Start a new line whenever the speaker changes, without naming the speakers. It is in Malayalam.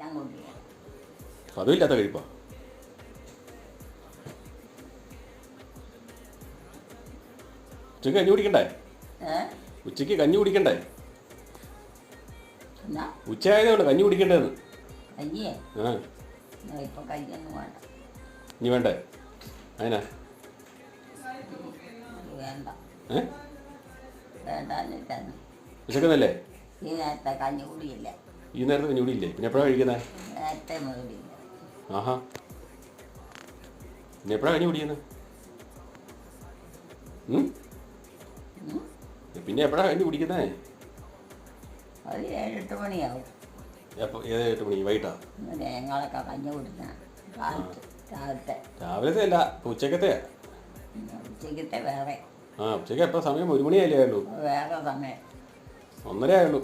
ഞാൻ കൊണ്ടുപോകാം
അതുമില്ലാത്ത കഴിപ്പാ. ഉച്ചയ്ക്ക് കഞ്ഞി കുടിക്കണ്ടേ? ഉച്ചയ്ക്ക് കഞ്ഞി കുടിക്കണ്ടേ?
ഉച്ച
ഉച്ചയായതുകൊണ്ട് കഞ്ഞി കുടിക്കണ്ടേന്ന്. ഇനി വേണ്ടേ? അതിനാ. വിശക്കുന്നല്ലേ?
കഞ്ഞി കുടിയില്ല.
ഈ നേരത്തെ ഇവിടെ ഇല്ലേ? പിന്നെ എപ്പോഴാണ് കഴിക്കുന്നത്
നേരത്തെ
ആഹാ. പിന്നെ എപ്പോഴാണ് കഞ്ഞി കുടിക്കുന്നത്. പിന്നെ എപ്പോഴാണ് കഞ്ഞി കുടിക്കുന്നേ
ഒരു ഏഴെട്ട് മണിയാവും.
എപ്പോൾ ഏത് എട്ട് മണി വൈകിട്ടാ?
ഞങ്ങളൊക്കെ കഞ്ഞി കുടിക്കുന്ന കാലത്ത് രാവിലത്തെ.
രാവിലത്തെ അല്ല ഉച്ചക്കത്തെ
ഉച്ചക്കത്തെ വേറെ.
ആ ഉച്ചയ്ക്ക് എപ്പോൾ സമയം ഒരു മണിയല്ലേ ആയുള്ളൂ.
വേറെ സമയം.
ഒന്നര ആയുള്ളൂ